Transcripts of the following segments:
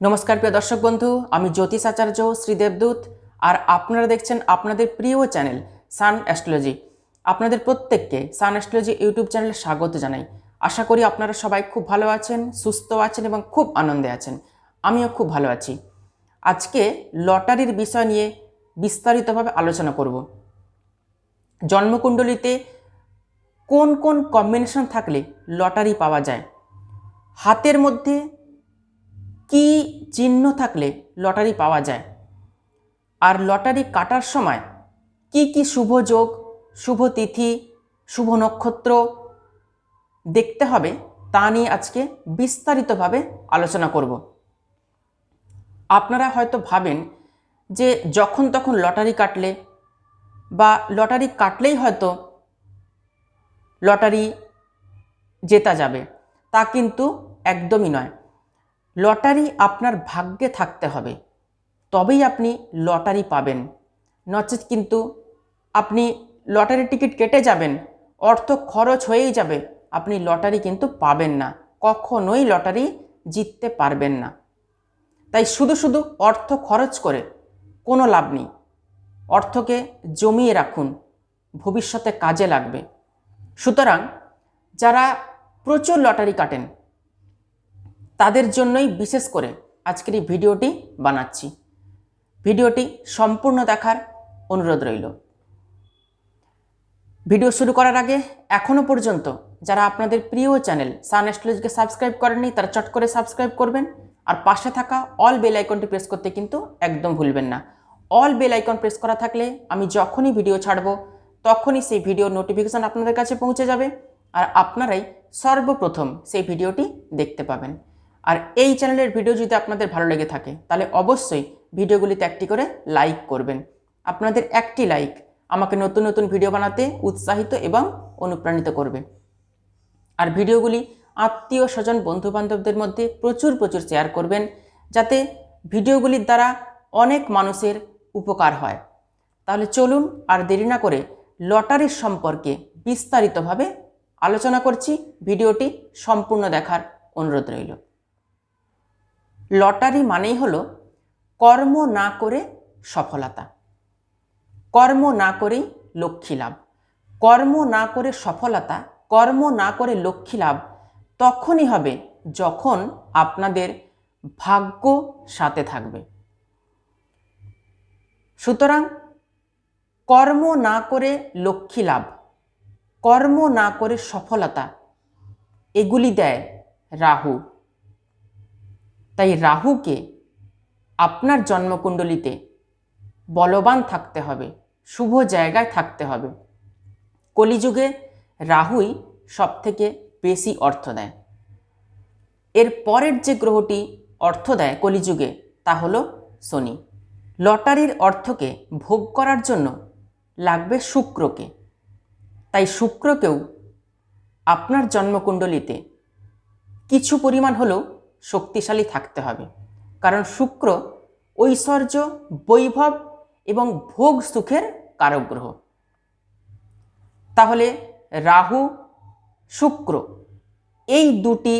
নমস্কার প্রিয় দর্শক বন্ধু, আমি জ্যোতিষ আচার্য শ্রী দেবদূত, আর আপনারা দেখছেন আপনাদের প্রিয় চ্যানেল সান অ্যাস্ট্রোলজি। আপনাদের প্রত্যেককে সান অ্যাস্ট্রোলজি ইউটিউব চ্যানেলে স্বাগত জানাই। আশা করি আপনারা সবাই খুব ভালো আছেন, সুস্থ আছেন এবং খুব আনন্দে আছেন। আমিও খুব ভালো আছি। আজকে লটারির বিষয় নিয়ে বিস্তারিতভাবে আলোচনা করব। জন্মকুণ্ডলিতে কোন কোন কম্বিনেশন থাকলে লটারি পাওয়া যায়? হাতের মধ্যে কি চিহ্ন থাকলে লটারি পাওয়া যায়? আর লটারি কাটার সময় কি কি শুভ যোগ, শুভ তিথি, শুভ নক্ষত্র দেখতে হবে তা নিয়ে আজকে বিস্তারিতভাবে আলোচনা করব। আপনারা হয়তো ভাবেন যে যখন তখন লটারি কাটলে বা লটারি কাটলেই হয়তো লটারি জেতা যাবে, তা কিন্তু একদমই নয়। লটারি আপনার ভাগ্যে থাকতে হবে। তবেই আপনি লটারি পাবেন। নচেত কিন্তু আপনি লটারি টিকিট কেটে যাবেন, অর্থ খরচ হয়েই যাবে, আপনি লটারি কিন্তু পাবেন না, কখনোই লটারি জিততে পারবেন না। তাই শুধু শুধু অর্থ খরচ করে কোনো লাভ নেই। অর্থকে জমিয়ে রাখুন, ভবিষ্যতে কাজে লাগবে। সুতরাং যারা প্রচুর লটারি কাটেন তাদের জন্যই বিশেষ করে আজকের এই ভিডিওটি বানাচ্ছি। ভিডিওটি সম্পূর্ণ দেখার অনুরোধ রইল। ভিডিও শুরু করার আগে এখনও পর্যন্ত যারা আপনাদের প্রিয় চ্যানেল সান অ্যাস্ট্রোলজিকে সাবস্ক্রাইব করেননি, তারা চট করে সাবস্ক্রাইব করবেন আর পাশে থাকা অল বেল আইকনটি প্রেস করতে কিন্তু একদম ভুলবেন না। অল বেল আইকন প্রেস করা থাকলে আমি যখনই ভিডিও ছাড়ব, তখনই সেই ভিডিও নোটিফিকেশান আপনাদের কাছে পৌঁছে যাবে আর আপনারাই সর্বপ্রথম সেই ভিডিওটি দেখতে পাবেন। আর এই চ্যানেলের ভিডিও যদি আপনাদের ভালো লেগে থাকে, তাহলে অবশ্যই ভিডিওগুলিতে একটি করে লাইক করবেন। আপনাদের একটি লাইক আমাকে নতুন নতুন ভিডিও বানাতে উৎসাহিত এবং অনুপ্রাণিত করবে। আর ভিডিওগুলি আত্মীয় স্বজন, বন্ধুবান্ধবদের মধ্যে প্রচুর প্রচুর শেয়ার করবেন, যাতে ভিডিওগুলির দ্বারা অনেক মানুষের উপকার হয়। তাহলে চলুন আর দেরি না করে লটারির সম্পর্কে বিস্তারিতভাবে আলোচনা করছি। ভিডিওটি সম্পূর্ণ দেখার অনুরোধ রইল। লটারি মানেই হলো কর্ম না করে সফলতা। কর্ম না করেই লক্ষ্মী লাভ। কর্ম না করে সফলতা, কর্ম না করে লক্ষ্মী লাভ তখনই হবে যখন আপনাদের ভাগ্য সাথে থাকবে। সুতরাং কর্ম না করে লক্ষ্মী লাভ, কর্ম না করে সফলতা, এগুলি দেয় রাহু। তাই রাহুকে আপনার জন্মকুণ্ডলিতে বলবান থাকতে হবে, শুভ জায়গায় থাকতে হবে। কলিযুগে রাহুই সবথেকে বেশি অর্থ দেয়। এর পরের যে গ্রহটি অর্থ দেয় কলিযুগে, তা হল শনি। লটারির অর্থকে ভোগ করার জন্য লাগবে শুক্রকে। তাই শুক্রকেও আপনার জন্মকুণ্ডলিতে কিছু পরিমাণ হলেও শক্তিশালী থাকতে হবে। কারণ শুক্র ঐশ্বর্য, বৈভব এবং ভোগ সুখের কারক গ্রহ। তাহলে রাহু, শুক্র এই দুটি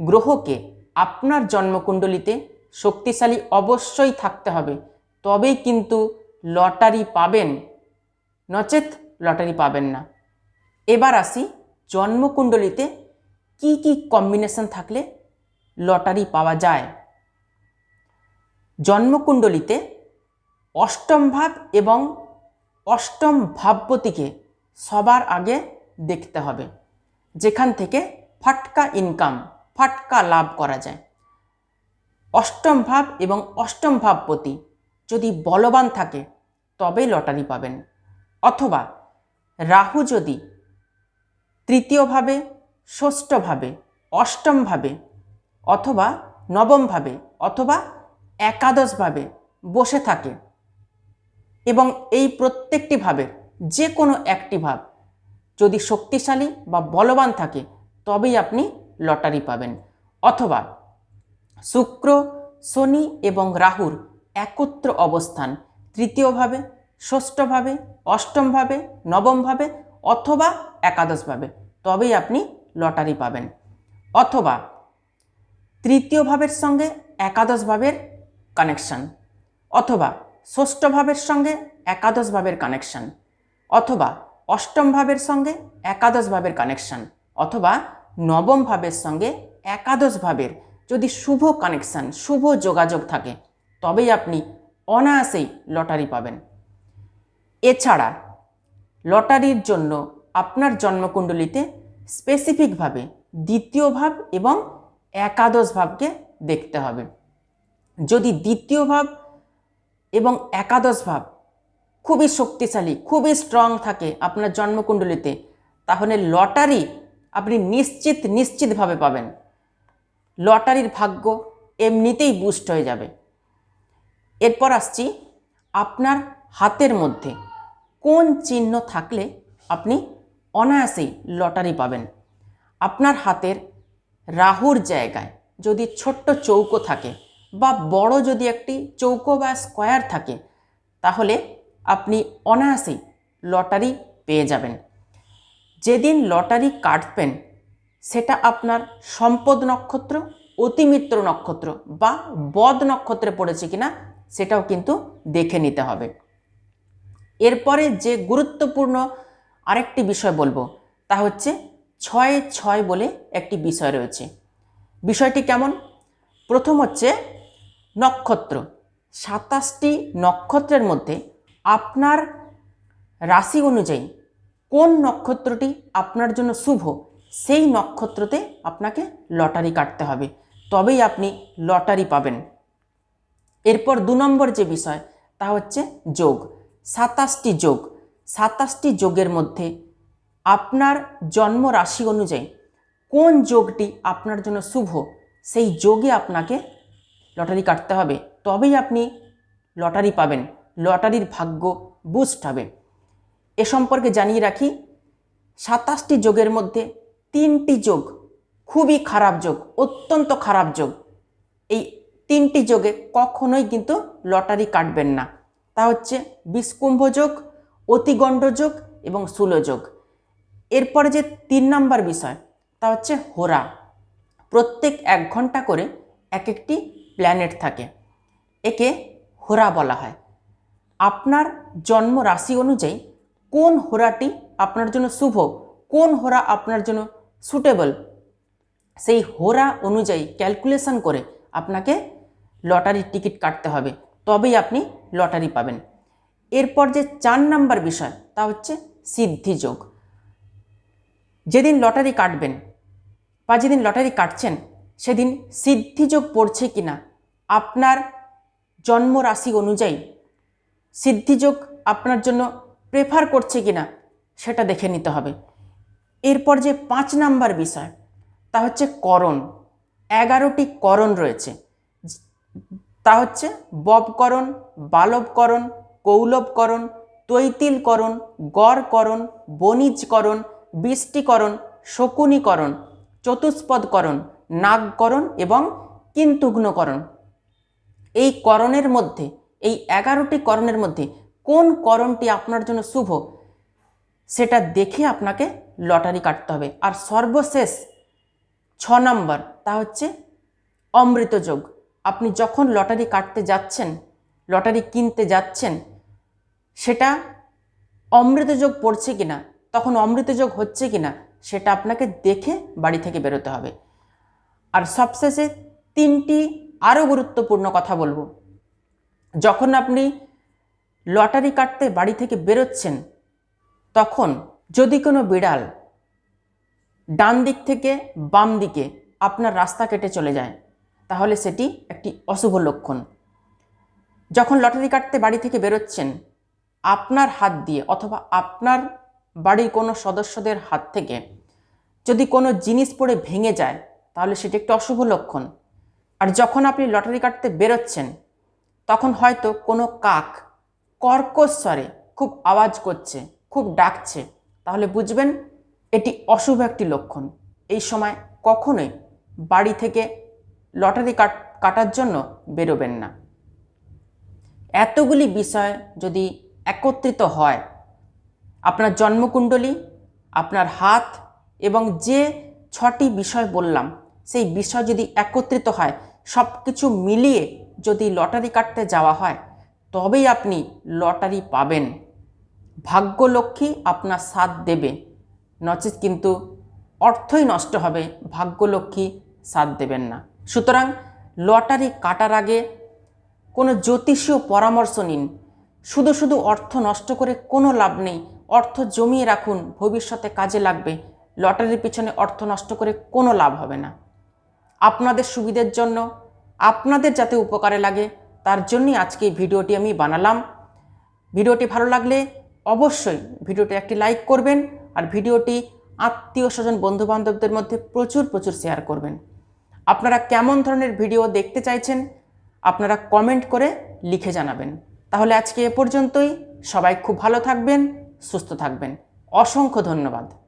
গ্রহকে আপনার জন্মকুণ্ডলিতে শক্তিশালী অবশ্যই থাকতে হবে। তবেই কিন্তু লটারি পাবেন। নচেত লটারি পাবেন না। এবার আসি জন্মকুণ্ডলিতে কি কি কম্বিনেশন থাকলে লটারি পাওয়া যায়। জন্মকুণ্ডলিতে অষ্টম ভাব এবং অষ্টম ভাবপতিকে সবার আগে দেখতে হবে, যেখান থেকে ফাটকা ইনকাম ফাটকা লাভ করা যায়। অষ্টম ভাব এবং অষ্টম ভাবপতি যদি বলবান থাকে, তবেই লটারি পাবেন। অথবা রাহু যদি তৃতীয়ভাবে ষষ্ঠভাবে অষ্টমভাবে অথবা নবমভাবে অথবা একাদশভাবে বসে থাকে। এবং এই প্রত্যেকটি ভাবের যে কোনো একটি ভাব যদি শক্তিশালী বা বলবান থাকে, তবেই আপনি লটারি পাবেন। অথবা শুক্র, শনি এবং রাহুর একত্র অবস্থান তৃতীয়ভাবে, ষষ্ঠভাবে, অষ্টমভাবে, নবমভাবে অথবা একাদশভাবে, তবেই আপনি লটারি পাবেন। অথবা তৃতীয় ভাবের সঙ্গে একাদশ ভাবের কানেকশন অথবা ষষ্ঠ ভাবের সঙ্গে একাদশ ভাবের কানেকশন অথবা অষ্টম ভাবের সঙ্গে একাদশ ভাবের কানেকশন অথবা নবম ভাবের সঙ্গে একাদশ ভাবের যদি শুভ কানেকশন শুভ যোগাযোগ থাকে, তবেই আপনি অনায়াসেই লটারি পাবেন। এছাড়া লটারির জন্য আপনার জন্মকুণ্ডলিতে স্পেসিফিকভাবে দ্বিতীয় ভাব এবং একাদশ ভাবকে দেখতে হবে। যদি দ্বিতীয় ভাব এবং একাদশ ভাব খুবই শক্তিশালী, খুবই স্ট্রং থাকে আপনার জন্মকুণ্ডলিতে, তাহলে লটারি আপনি নিশ্চিত, নিশ্চিতভাবে পাবেন। লটারির ভাগ্য এমনিতেই বুস্ট হয়ে যাবে। এরপর আসছি আপনার হাতের মধ্যে। কোন চিহ্ন থাকলে আপনি অনায়াসেই লটারি পাবেন? আপনার হাতের রাহুর জায়গায় যদি ছোট্ট চৌকো থাকে বা বড় যদি একটি চৌকো বা স্কোয়ার থাকে, তাহলে আপনি অনায়াসেই লটারি পেয়ে যাবেন। যেদিন লটারি কাটবেন, সেটা আপনার সম্পদ নক্ষত্র, অতিমিত্র নক্ষত্র বা বদ নক্ষত্রে পড়েছে কিনা, সেটাও কিন্তু দেখে নিতে হবে। এরপরে যে গুরুত্বপূর্ণ আরেকটি বিষয় বলব, তা হচ্ছে ছয় ছয় বলে একটি বিষয় রয়েছে। বিষয়টি কেমন? প্রথম হচ্ছে নক্ষত্র। সাতাশটি নক্ষত্রের মধ্যে আপনার রাশি অনুযায়ী কোন নক্ষত্রটি আপনার জন্য শুভ, সেই নক্ষত্রতে আপনাকে লটারি কাটতে হবে। তবেই আপনি লটারি পাবেন। এরপর দু নম্বর যে বিষয়, তা হচ্ছে যোগ। সাতাশটি যোগ। সাতাশটি যোগের মধ্যে আপনার জন্ম রাশি অনুযায়ী কোন যোগটি আপনার জন্য শুভ, সেই যোগে আপনাকে লটারি কাটতে হবে। তবেই আপনি লটারি পাবেন, লটারির ভাগ্য বুস্ট হবে। এ সম্পর্কে জানিয়ে রাখি, সাতাশটি যোগের মধ্যে তিনটি যোগ খুবই খারাপ যোগ, অত্যন্ত খারাপ যোগ। এই তিনটি যোগে কখনোই কিন্তু লটারি কাটবেন না। তা হচ্ছে বিষকুম্ভ যোগ যোগ এবং যোগ। এরপরে যে তিন নাম্বার বিষয়, তা হচ্ছে হোরা। প্রত্যেক এক ঘণ্টা করে এক একটি প্ল্যানেট থাকে। একে হোরা বলা হয়। আপনার জন্ম রাশি অনুযায়ী কোন হোরাটি আপনার জন্য শুভ, কোন হোরা আপনার জন্য সুটেবল সেই হোরা অনুযায়ী ক্যালকুলেশন করে আপনাকে লটারির টিকিট কাটতে হবে। তবেই আপনি লটারি পাবেন। এরপর যে চার নাম্বার বিষয়, তা হচ্ছে সিদ্ধিযোগ। যেদিন লটারি কাটবেন বা যেদিন লটারি কাটছেন, সেদিন সিদ্ধিযোগ পড়ছে কিনা, আপনার জন্ম রাশি অনুযায়ী সিদ্ধিযোগ আপনার জন্য প্রেফার করছে কিনা, সেটা দেখে নিতে হবে। এরপর যে পাঁচ নাম্বার বিষয়, তা হচ্ছে করণ। এগারোটি করণ রয়েছে। তা হচ্ছে ববকরণ, বালবকরণ, কৌলবকরণ, তৈতিলকরণ, গড়করণ, বণিজকরণ বৃষ্টিকরণ, শকুনীকরণ, চতুষ্পদকরণ, নাগকরণ এবং কিন্তুগ্নকরণ। এই করণের মধ্যে, এই এগারোটি করণের মধ্যে কোন করণটি আপনার জন্য শুভ, সেটা দেখে আপনাকে লটারি কাটতে হবে। আর সর্বশেষ ছ নম্বর, তা হচ্ছে অমৃতযোগ আপনি যখন লটারি কাটতে যাচ্ছেন, লটারি কিনতে যাচ্ছেন, সেটা অমৃতযোগ পড়ছে কিনা তখন অমৃতযোগ হচ্ছে কিনা সেটা আপনাকে দেখে বাড়ি থেকে বেরোতে হবে। আর সবশেষে তিনটি আরও গুরুত্বপূর্ণ কথা বলব। যখন আপনি লটারি কাটতে বাড়ি থেকে বেরোচ্ছেন, তখন যদি কোনো বিড়াল ডান দিক থেকে বাম দিকে আপনার রাস্তা কেটে চলে যায়, তাহলে সেটি একটি অশুভ লক্ষণ। যখন লটারি কাটতে বাড়ি থেকে বেরোচ্ছেন, আপনার হাত দিয়ে অথবা আপনার বাড়ির কোনো সদস্যদের হাত থেকে যদি কোনো জিনিস পড়ে ভেঙে যায়, তাহলে সেটি একটি অশুভ লক্ষণ। আর যখন আপনি লটারি কাটতে বেরোচ্ছেন, তখন হয়তো কোনো কাক কর্কশ স্বরে খুব আওয়াজ করছে, খুব ডাকছে, তাহলে বুঝবেন এটি অশুভ একটি লক্ষণ। এই সময় কখনোই বাড়ি থেকে লটারি কাট, কাটার জন্য বেরোবেন না। এতগুলি বিষয় যদি একত্রিত হয় আপনার জন্মকুণ্ডলী, আপনার হাত এবং যে ছটি বিষয় বললাম, সেই বিষয় যদি একত্রিত হয় সব কিছু মিলিয়ে যদি লটারি কাটতে যাওয়া হয়, তবেই আপনি লটারি পাবেন। ভাগ্যলক্ষ্মী আপনার সাথ দেবে। নচেত কিন্তু অর্থই নষ্ট হবে, ভাগ্যলক্ষ্মী সাথ দেবেন না। সুতরাং লটারি কাটার আগে কোনো জ্যোতিষীয় পরামর্শ নিন শুধু শুধু অর্থ নষ্ট করে কোনো লাভ নেই। অর্থ জমিয়ে রাখুন, ভবিষ্যতে কাজে লাগবে। লটারির পিছনে অর্থ নষ্ট করে কোনো লাভ হবে না। আপনাদের সুবিধের জন্য, আপনাদের যাতে উপকারে লাগে, তার জন্যই আজকে এই ভিডিওটি আমি বানালাম। ভিডিওটি ভালো লাগলে অবশ্যই ভিডিওটি একটি লাইক করবেন আর ভিডিওটি আত্মীয় স্বজন, বন্ধুবান্ধবদের মধ্যে প্রচুর প্রচুর শেয়ার করবেন। আপনারা কেমন ধরনের ভিডিও দেখতে চাইছেন, আপনারা কমেন্ট করে লিখে জানাবেন। তাহলে আজকে এ পর্যন্তই। সবাই খুব ভালো থাকবেন সুস্থ থাকবেন। অসংখ্য ধন্যবাদ।